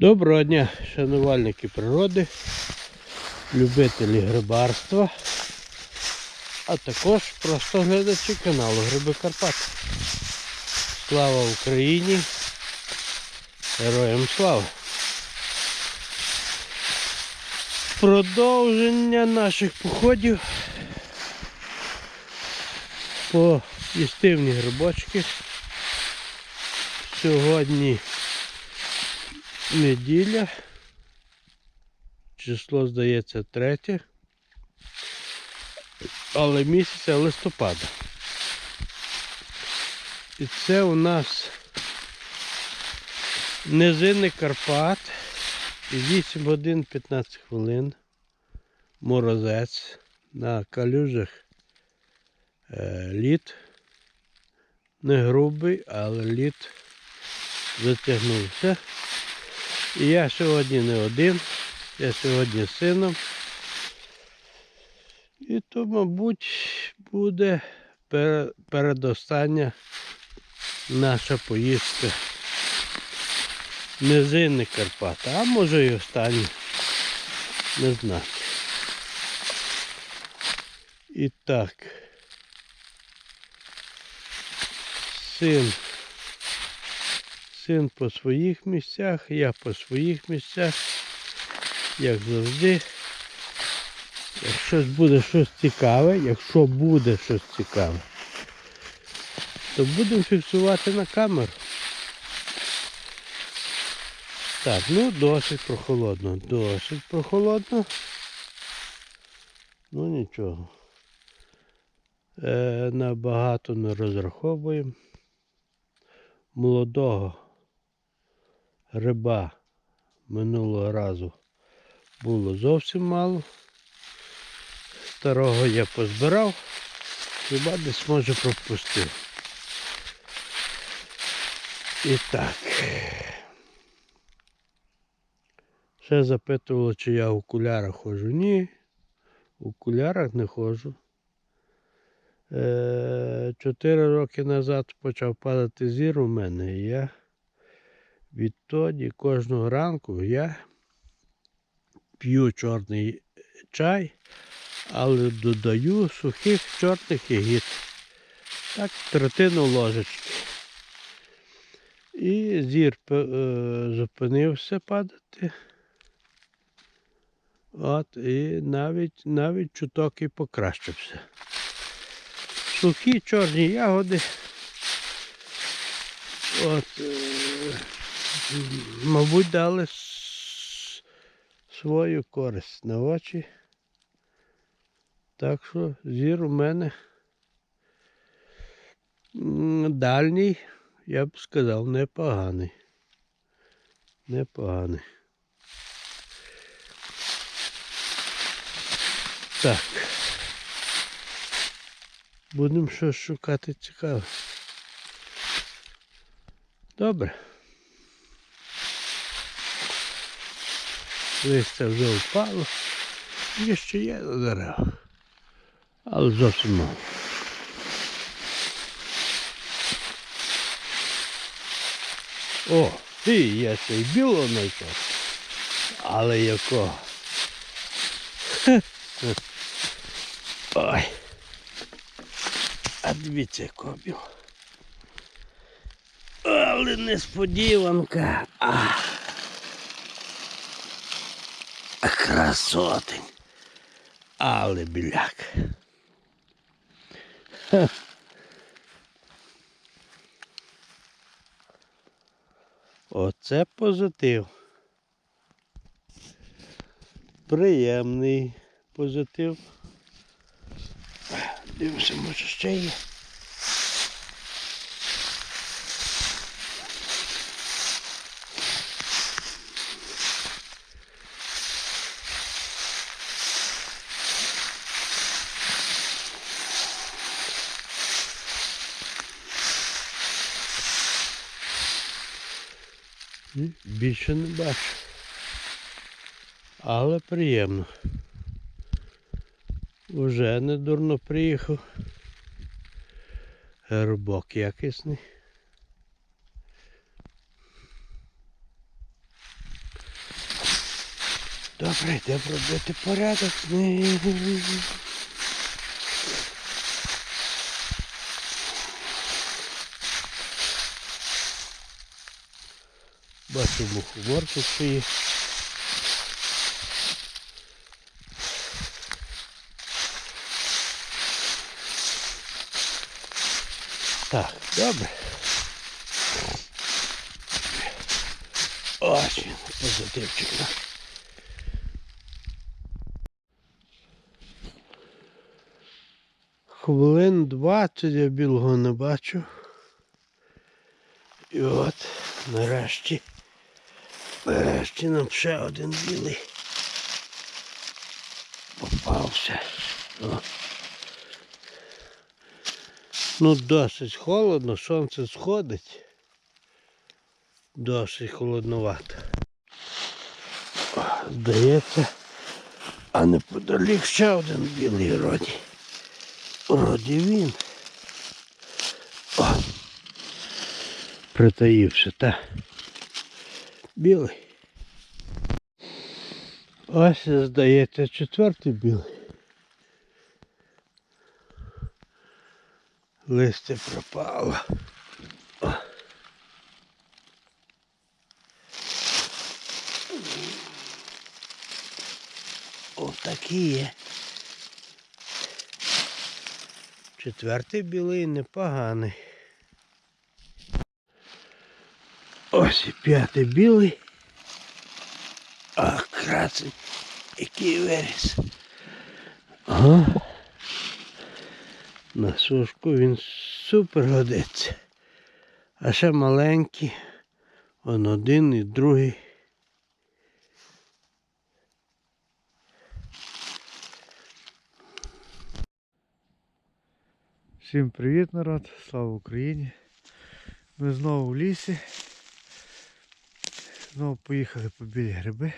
Доброго дня, шанувальники природи, любителі грибарства, а також просто глядачі каналу Гриби Карпат. Слава Україні! Героям слава! Продовження наших походів по їстивні грибочки. Сьогодні неділя. Число, здається, третє. Але місяця листопада. І це у нас низини Карпат. І 8 годин 15 хвилин. Морозець на калюжах е, лід. Не грубий, але лід затягнувся. І я сьогодні не один, я сьогодні з сином. І то, мабуть, буде передостання наша поїздка. Низини Карпат, а може і остання. Не знаю. І так. Син Син по своїх місцях, я по своїх місцях, як завжди. Якщо буде щось цікаве, якщо буде щось цікаве, то будемо фіксувати на камеру. Так, ну досить прохолодно, досить прохолодно. Ну нічого. Е, набагато не розраховуємо. Молодого гриба минулого разу було зовсім мало. Старого я позбирав, хіба десь може пропустив. І так. Ще запитувало, чи я в окулярах ходжу. Ні, в окулярах не ходжу. Е, Чотири роки назад почав падати зір у мене, і я відтоді кожного ранку я п'ю чорний чай, але додаю сухих чорних ягід. Так, третину ложечки. І зір е, зупинився падати. От, і навіть, навіть чуток і покращився. Сухі чорні ягоди. От, е, мабуть, дали свою користь на очі. Так що зір у мене дальній, я б сказав, непоганий. Непоганий. Так. Будемо щось шукати цікаве. Добре. Листя вже впало. Є ще є на деревах. Але зовсім мало. О, і я ще й білого знайшов. Але якого? Ой. А дивіться, якого білого. Але несподіванка. А. Красотень. Але біляк. Оце позитив. Приємний позитив. Дивимося, може ще є. Більше не бачу. Але приємно. Уже не дурно приїхав. Рубок якісний. Добре, йде робити порядок. Ні. Бачу мухоморку свої. Так, добре. Ось він, позитивчик. Хвилин 20 я білого не бачу. І от нарешті. Нарешті нам ще один білий. Попався. О. Ну, досить холодно, сонце сходить. Досить холодновато. О, Здається, а неподалік ще один білий роді. Вроді він. О, притаївся, та. Білий. Ось, здається, четвертий білий. Листя пропало. Отакі є. Четвертий білий непоганий. Ось і п'ятий білий. А красень, який виріс. Ага. На сушку він супер годиться. А ще маленький. Он один і другий. Всім привіт, народ! Слава Україні! Ми знову в лісі. Знову поїхали по білі гриби.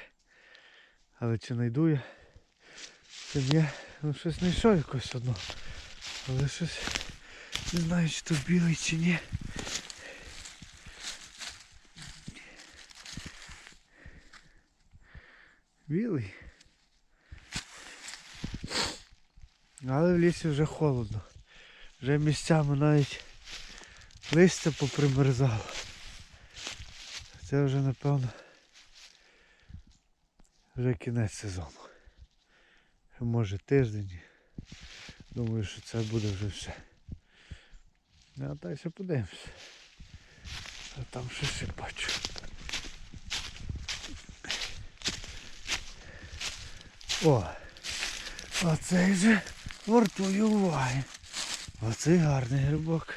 Але чи знайду я? Чи ні? Ну щось знайшов якось одно. Але щось не знаю, чи то білий чи ні. Білий. Але в лісі вже холодно. Вже місцями навіть листя попримерзало. Це вже напевно вже кінець сезону. Може тиждень. Думаю, що це буде вже все. Ну, а далі подивимося. А там ще ще бачу. О! Оцей же вартує уваги. Оцей гарний грибок.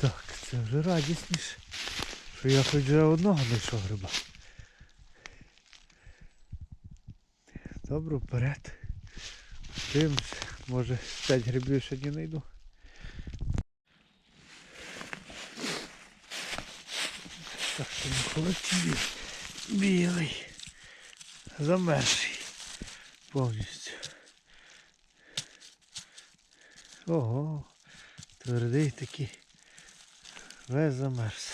Так, це вже радісніше. Що я хоч вже одного знайшов гриба. Добре, вперед. Дивимось, може 5 грибів сьогодні знайду. Так, що не білий. Білий. Замерзший. Повністю. Ого, твердий такий. Весь замерз.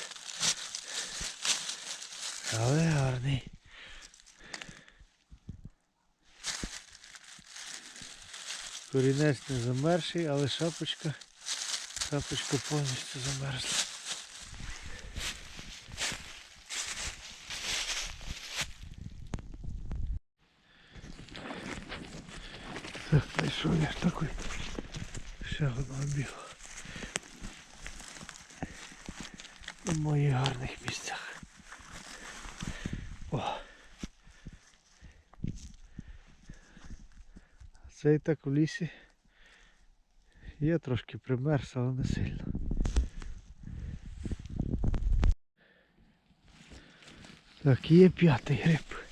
Але гарний. Корінець не замерзший, але шапочка, шапочка повністю замерзла. Так, знайшов я такий. Ще одного білого. У моїх гарних місцях. О. Цей так у лісі. Є трошки примерз, але не сильно. Так, є п'ятий гриб.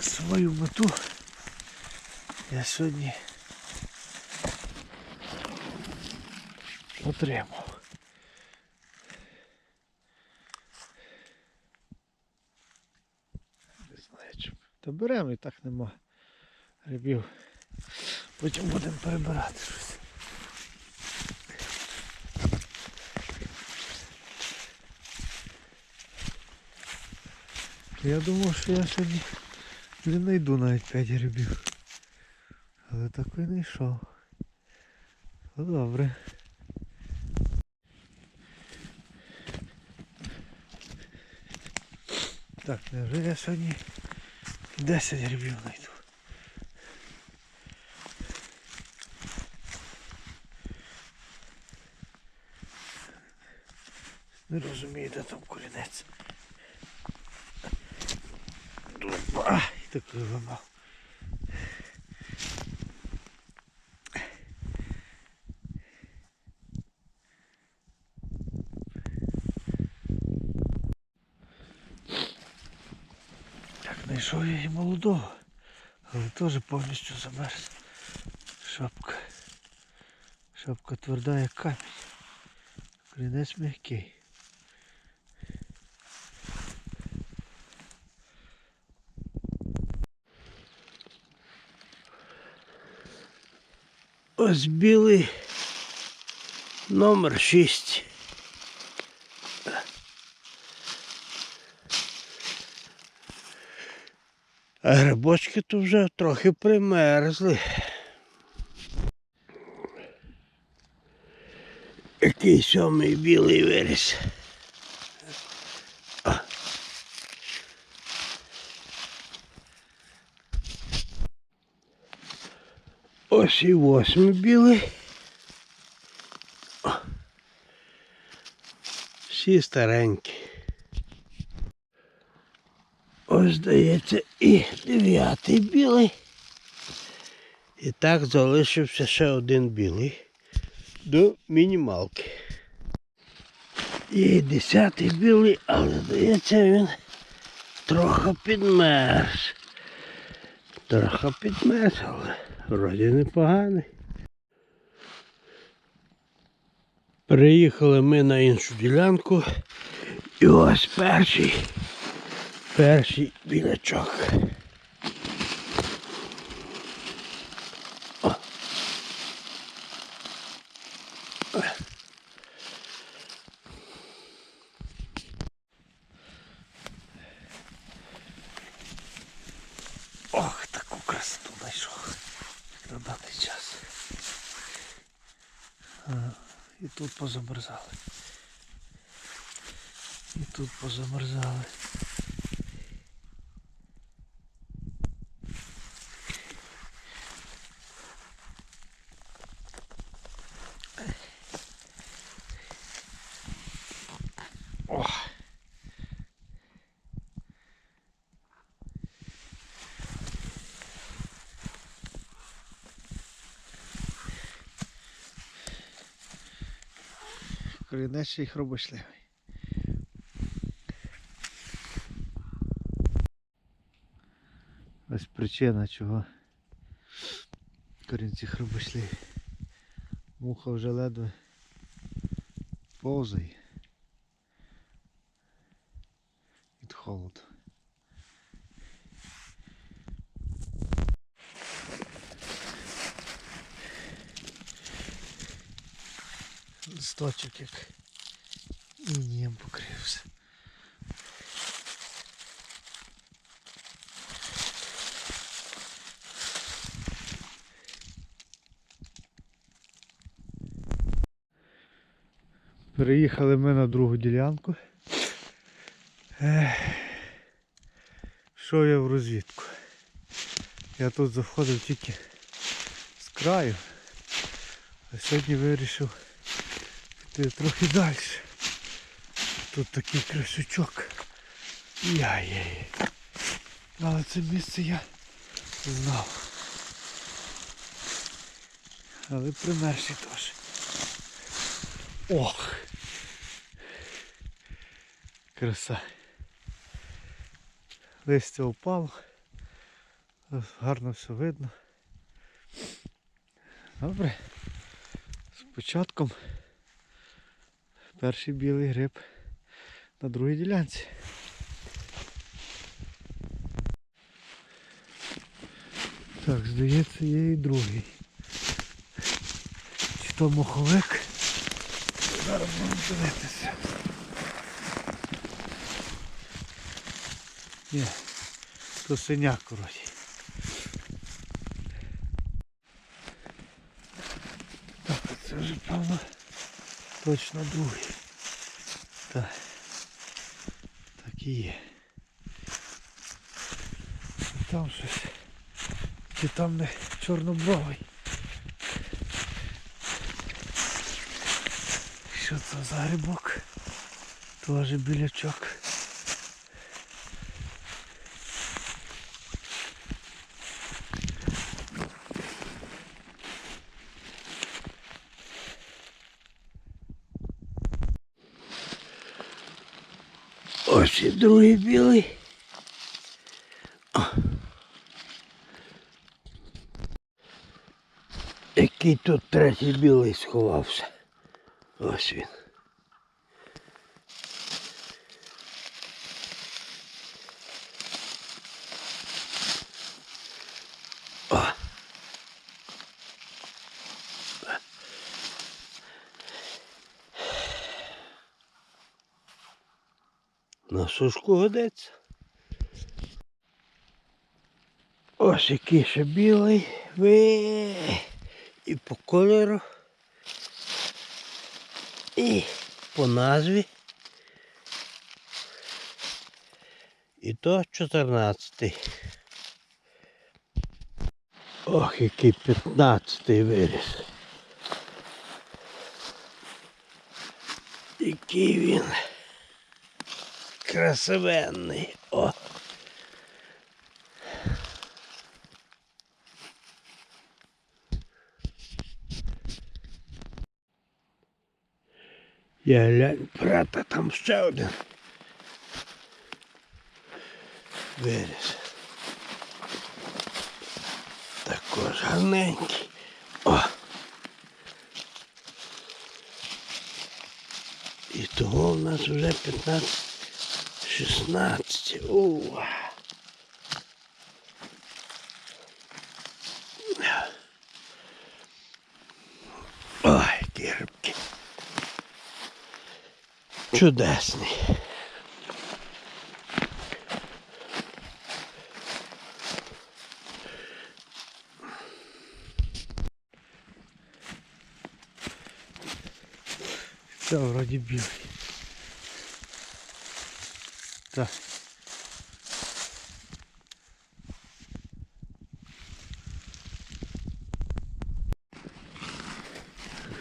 Свою мету я сьогодні отримав. Не Та беремо і так нема грибів. Потім будемо перебирати щось. Я думав, що я сьогодні не знайду навіть 5 грибів. Але так не йшов. Ну добре. Так, невже я сьогодні 10 грибів знайду. Не розумію, де там корінець. Дупа. І так виламав. знайшов я і молодого, але теж повністю замерз. Шапка. Шапка тверда, як камінь. Корінець м'який. Ось білий номер 6. А грибочки тут вже трохи примерзли. Який сьомий білий виріс. Ось і восьмий білий. Всі старенькі. Ось здається і дев'ятий білий. І так залишився ще один білий до мінімалки. І десятий білий, але здається він трохи підмерз. Трохи підмерз, але вроді непоганий. Приїхали ми на іншу ділянку. І ось перший. Перший білячок. Ох, таку красоту знайшов на час. І тут позамерзали. І тут позамерзали. Корінець і й. Ось причина чого корінці хробочливі. Муха вже ледве повзає від холоду. Листочок як інієм покрився. Переїхали ми на другу ділянку. Що я в розвідку? Я тут заходив тільки з краю, а сьогодні вирішив піти трохи далі. Тут такий красючок. Яй-яй. Але це місце я знав. Але примерші теж. Ох! Краса. Листя впало. Гарно все видно. Добре. З початком перший білий гриб на другій ділянці. Так, здається, є і другий. Чи то моховик? Зараз будемо дивитися. Ні, то синяк, коротше. Так, це вже певно точно другий. Так. Так і є. Там щось. Чи там не чорнобровий. Що це за грибок? Тоже білячок. Ось і другий білий. Який тут третій білий сховався. Ось він. Сушку годиться. Ось який ще білий. Ви. І по кольору. І по назві. І то 14. Ох, який 15 виріс. Який він красивенний. О. Я глянь, брата, там ще один. Виріс. Також гарненький. О. І того в нас вже 15, 16. Уа. Ой, які грибки. Чудесний. Це вроді білий. Так.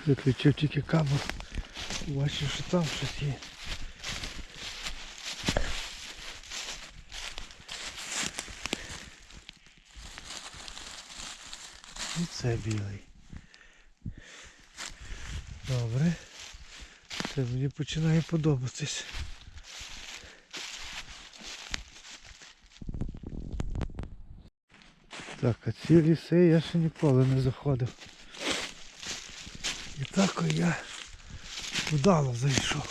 Виключив тільки камеру. Бачив, що там щось є. І це білий. Добре. Це мені починає подобатись. Так, а ці ліси я ще ніколи не заходив. І так я вдало зайшов.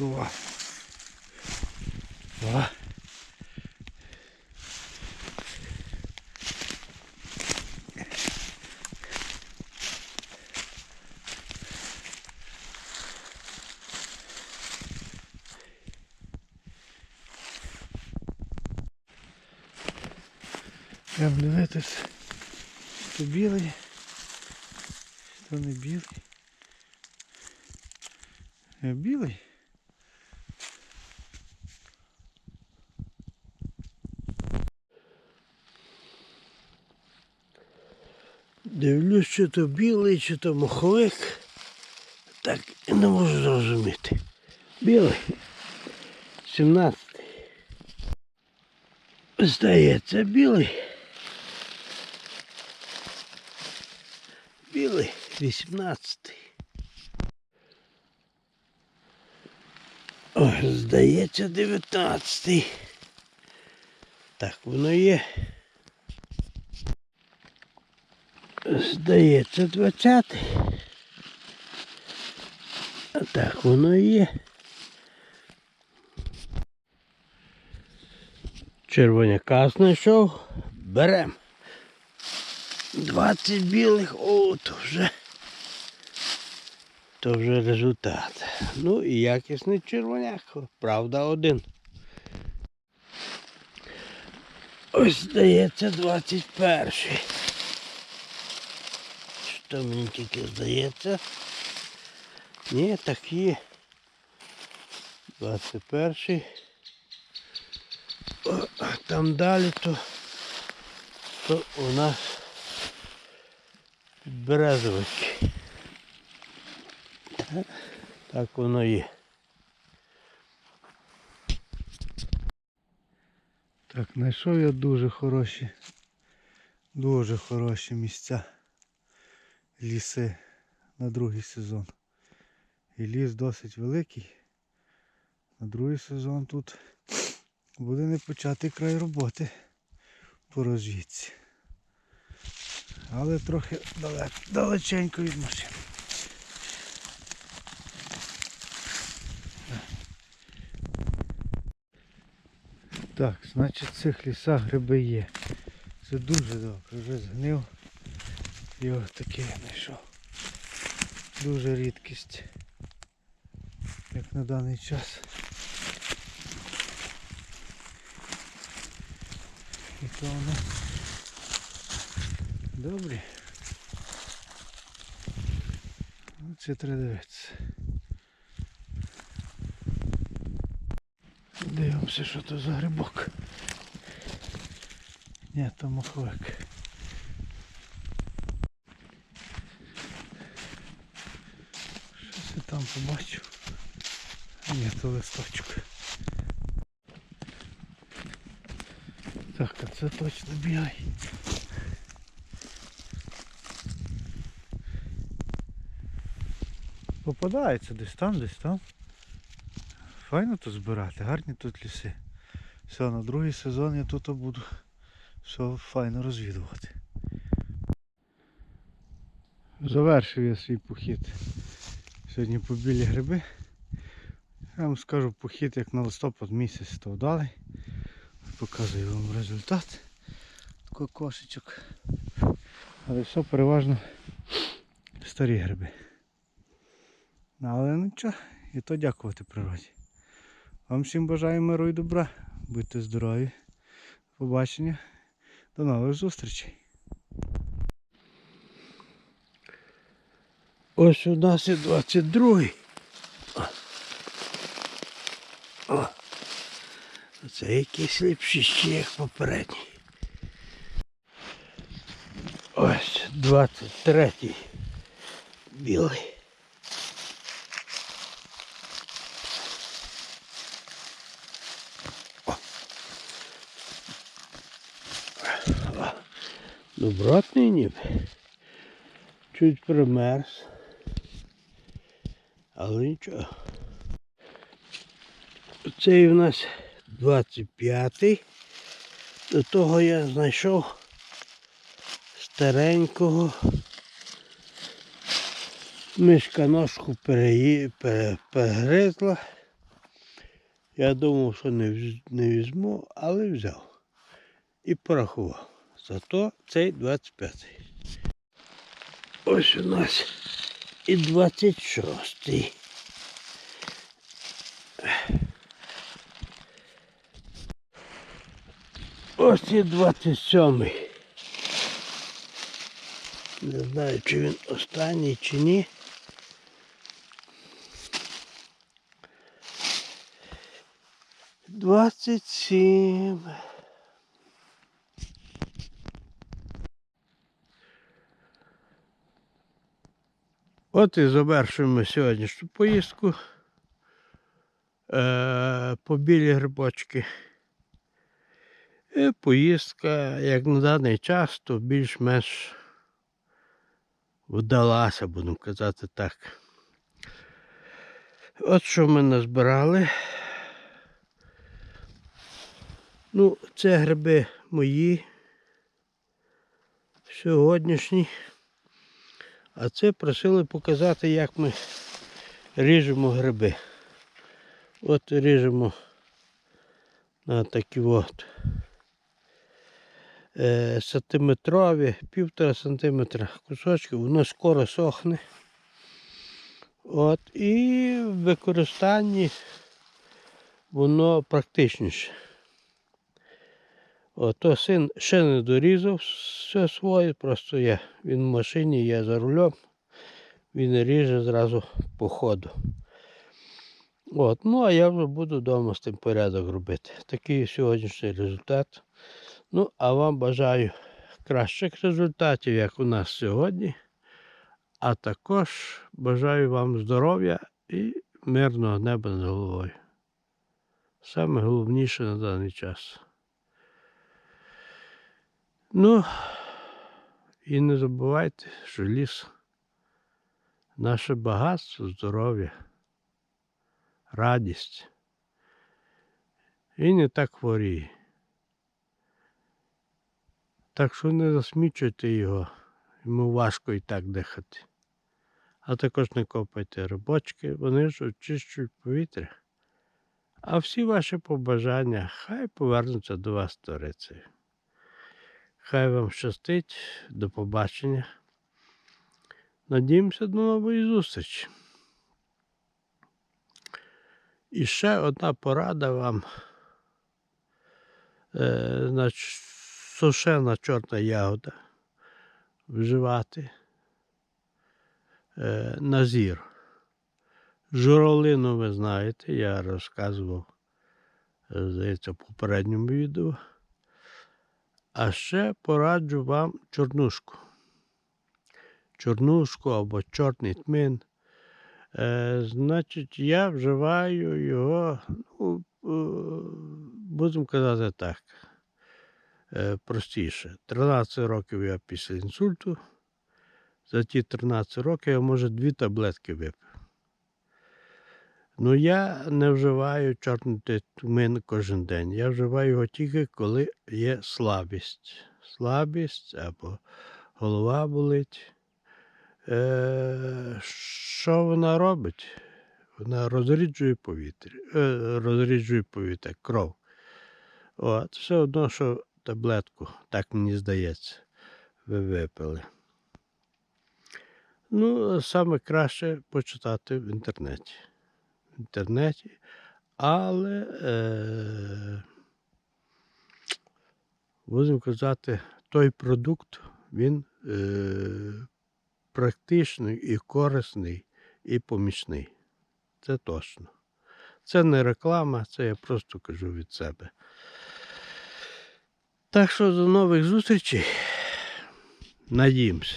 О. О. Прям дивитись, то білий, то не білий. Е, Білий. Дивлюсь, чи то білий, чи то моховик. Так і не можу зрозуміти. Білий. 17. Здається, білий. Білий, 18. Ой, здається, 19. Так воно є. Здається, 20. А так воно і є. Червоняка знайшов. Берем. 20 білих, о, то вже То вже результат. Ну і якісний червоняк, правда, один. Ось здається 21. Що мені тільки здається? Ні, так є. 21. О, там далі то, то у нас підберезовики. Так воно є. Так, знайшов я дуже хороші, дуже хороші місця. Ліси на другий сезон. І ліс досить великий. На другий сезон тут буде непочатий край роботи по розвідці. Але трохи далеко, далеченько від машини. Так, значить в цих лісах гриби є. Це дуже добре, вже згнив. І ось такий знайшов. Дуже рідкість. Як на даний час. І то воно добрі. Ну, Це треба дивитися. Дивимося, що то за грибок. Ні, то маховик. Щось я там побачив. Ні, то листочок. Так, а це точно бігай. Попадається десь там, десь там. Файно тут збирати, гарні тут ліси. Все, на другий сезон я тут буду все файно розвідувати. Завершив я свій похід. Сьогодні по білі гриби. Я вам скажу похід як на листопад місяць то вдалий. Показую вам результат. Такий кошечок. Але все переважно старі гриби. Ну, Але нічого, і то дякувати природі. Вам всім бажаю миру і добра. Будьте здорові. Побачення. До нових зустрічей. Ось у нас і 22. О. Це якийсь ліпший ще як попередній. Ось 23. Білий. Добротний ніби. Чуть примерз. Але нічого. Цей у нас 25-й. До того я знайшов старенького мишка ножку пере... перегризла. Я думав, що не візьму, але взяв. І порахував. Зато цей 25-й. Ось у нас і 26-й. Ось і 27-й. Не знаю, чи він останній, чи ні. Двадцять сім. От і завершуємо сьогоднішню поїздку е, по білі грибочки. І поїздка, як на даний час, то більш-менш вдалася, будемо казати так. От що ми назбирали. Ну, це гриби мої сьогоднішні. А це просили показати, як ми ріжемо гриби. От ріжемо на такі от е, сантиметрові, півтора сантиметра кусочки, воно скоро сохне. От, і в використанні воно практичніше. От, то син ще не дорізав все своє, просто я. Він в машині, я за рулем, він ріже зразу по ходу. От, ну, а я вже буду вдома з тим порядок робити. Такий сьогоднішній результат. Ну, а вам бажаю кращих результатів, як у нас сьогодні. А також бажаю вам здоров'я і мирного неба над головою. Саме головніше на даний час. Ну, і не забувайте, що ліс наше багатство, здоров'я, радість. І не так хворіє. Так що не засмічуйте його, йому важко і так дихати. А також не копайте робочки, вони ж очищують повітря. А всі ваші побажання хай повернуться до вас сторицею. Хай вам щастить, до побачення. Надіємося до нової зустрічі. І ще одна порада вам. Е, сушена чорна ягода вживати е, на зір. Журавлину ви знаєте, я розказував, е, здається, в попередньому відео. А ще пораджу вам чорнушку. Чорнушку або чорний тмин. Е, значить, я вживаю його, ну, е, будемо казати так, е, простіше. 13 років я після інсульту. За ті 13 років я, може, дві таблетки випив. Ну, я не вживаю чорний тмин кожен день. Я вживаю його тільки, коли є слабість. Слабість або голова болить. Е, що вона робить? Вона розріджує повітря, е, розріджує повітря, кров. От, все одно, що таблетку, так мені здається, ви випили. Ну, саме краще почитати в інтернеті. Інтернеті, але е, будемо казати, той продукт, він е, практичний і корисний, і помічний. Це точно. Це не реклама, це я просто кажу від себе. Так що до нових зустрічей. Надіємося.